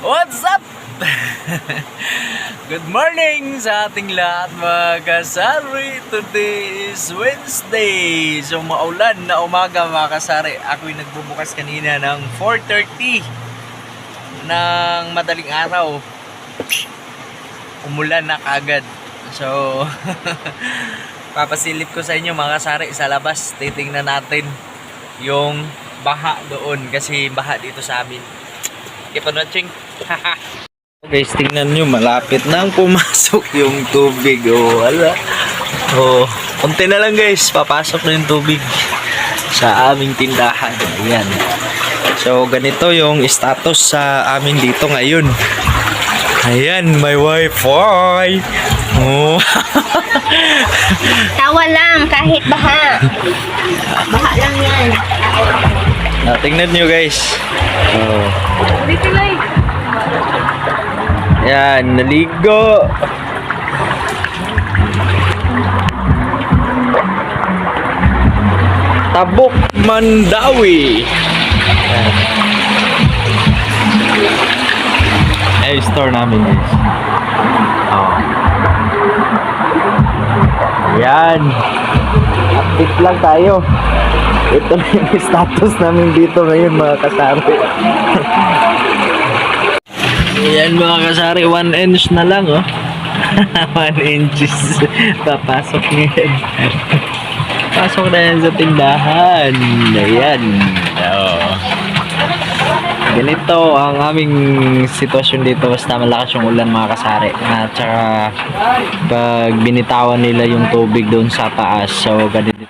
What's up? Good morning sa ating lahat mga kasari. Today is Wednesday. So maulan na umaga mga kasari. Ako'y nagbubukas kanina ng 4.30 ng madaling araw. Umulan na kagad. So, papasilip ko sa inyo mga kasari sa labas. Titingnan natin yung baha doon kasi baha dito sa amin. Keep on watching. Guys, tingnan nyo, malapit nang pumasok yung tubig. Oh, wala. Oh, konti na lang guys, papasok na yung tubig sa aming tindahan. Ayan. So, ganito yung status sa amin dito ngayon. Ayan, may wifi. Oh. Tawa lang, kahit baha. Baha lang yan. Ah, tingnan nyo guys. Oh. Yan, naligo. Tabok Mandawi. Yan. Eh, store namin guys. Oh. Yan. Update lang tayo. Ito na yung status namin dito ngayon mga kasari. Yan mga kasari, 1 inch na lang oh. 1 inches. Papasok na yan. Pasok na yan sa tindahan. Ayan. Oh. Ganito ang aming sitwasyon dito basta malakas yung ulan mga kasari. At saka pag binitawan nila yung tubig doon sa taas. So ganito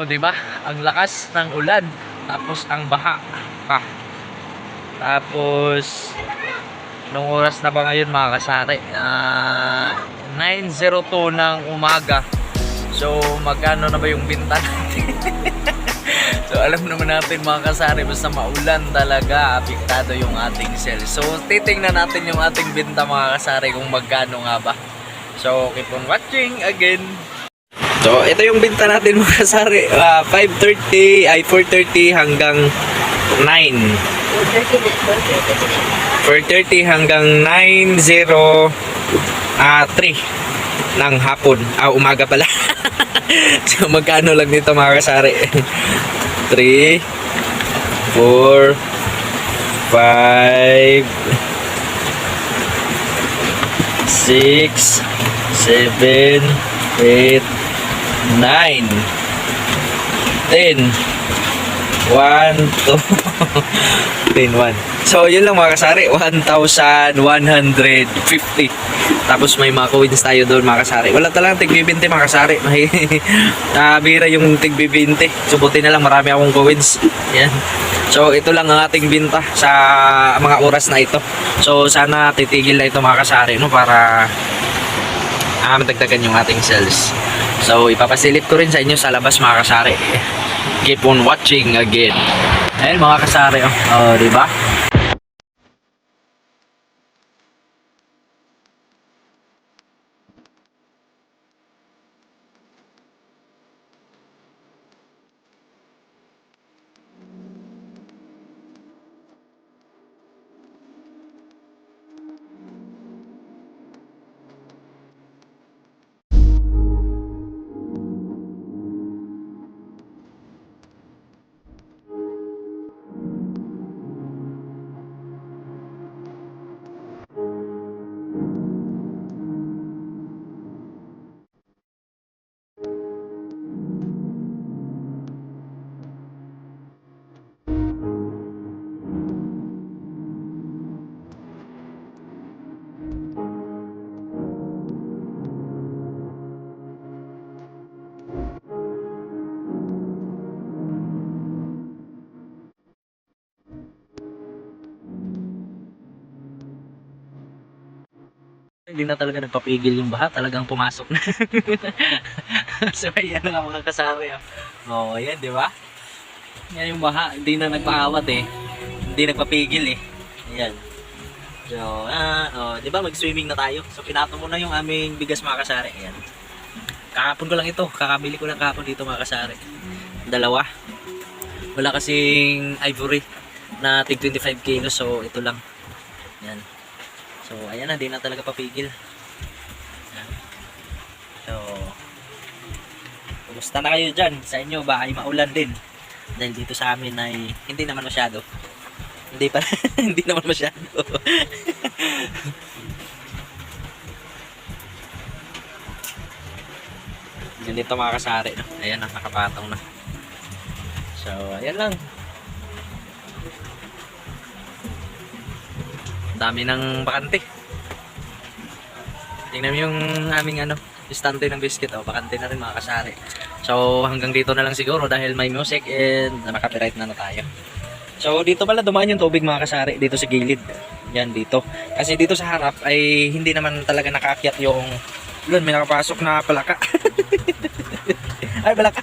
O, di ba? Ang lakas ng ulan. Tapos ang baha. Pa. Tapos, nung oras na ba ngayon mga kasari? Ah, 9.02 ng umaga. So, magkano na ba yung binta so, alam naman natin mga kasari, basta maulan talaga, apektado yung ating sales. So, titingnan natin yung ating binta mga kasari kung magkano nga ba. So, keep on watching again. So, ito yung binta natin mga kasari. Ah, 5.30 ay 4.30 hanggang 9. 4.30 hanggang 9.0 ah 3 ng hapon. Ah, umaga pala. so, magkano lang nito mga kasari? 3 4 5 6 7 8 9 10 1 2 10 1 So yun lang mga kasari. 1,150 Tapos may mga coins tayo doon mga kasari. Wala talagang tigbibinte mga kasari. May Nabira yung tigbibinte. Subutin na lang marami akong coins. Yan. So ito lang ang ating binta sa mga oras na ito. So sana titigil na ito mga kasari no para matagdagan yung ating sales. So ipapasilip ko rin sa inyo sa labas mga kasari. Keep on watching again. Ayun mga kasari oh, oh di ba? Hindi na talaga nagpapigil yung baha, talagang pumasok na. so ayan na nga mga kasari. Oh, oh ayan, di ba? Yan yung baha, hindi na nagpaawat eh. Hindi nagpapigil eh. Ayan. So, ah, oh, di ba mag-swimming na tayo? So pinato mo na yung aming bigas mga kasari. Ayan. Kahapon ko lang ito, kakabili ko lang kahapon dito mga kasari. Dalawa. Wala kasing ivory na tig 25 kilos, so ito lang. Yan. So, ayan na, di na talaga papigil. So, kumusta na kayo dyan? Sa inyo ba ay maulan din? Dahil dito sa amin ay hindi naman masyado. Hindi pa, hindi naman masyado. Ganito mga kasari. No? Ayan na, nakapatong na. So, ayan lang. Dami ng bakante. Tingnan yung aming ano, istante ng biscuit. Oh, bakante na rin mga kasari. So, hanggang dito na lang siguro dahil may music and naka-copyright na na tayo. So, dito pala dumaan yung tubig mga kasari dito sa gilid. Yan dito. Kasi dito sa harap ay hindi naman talaga nakaakyat yung yun, may nakapasok na palaka. ay, palaka.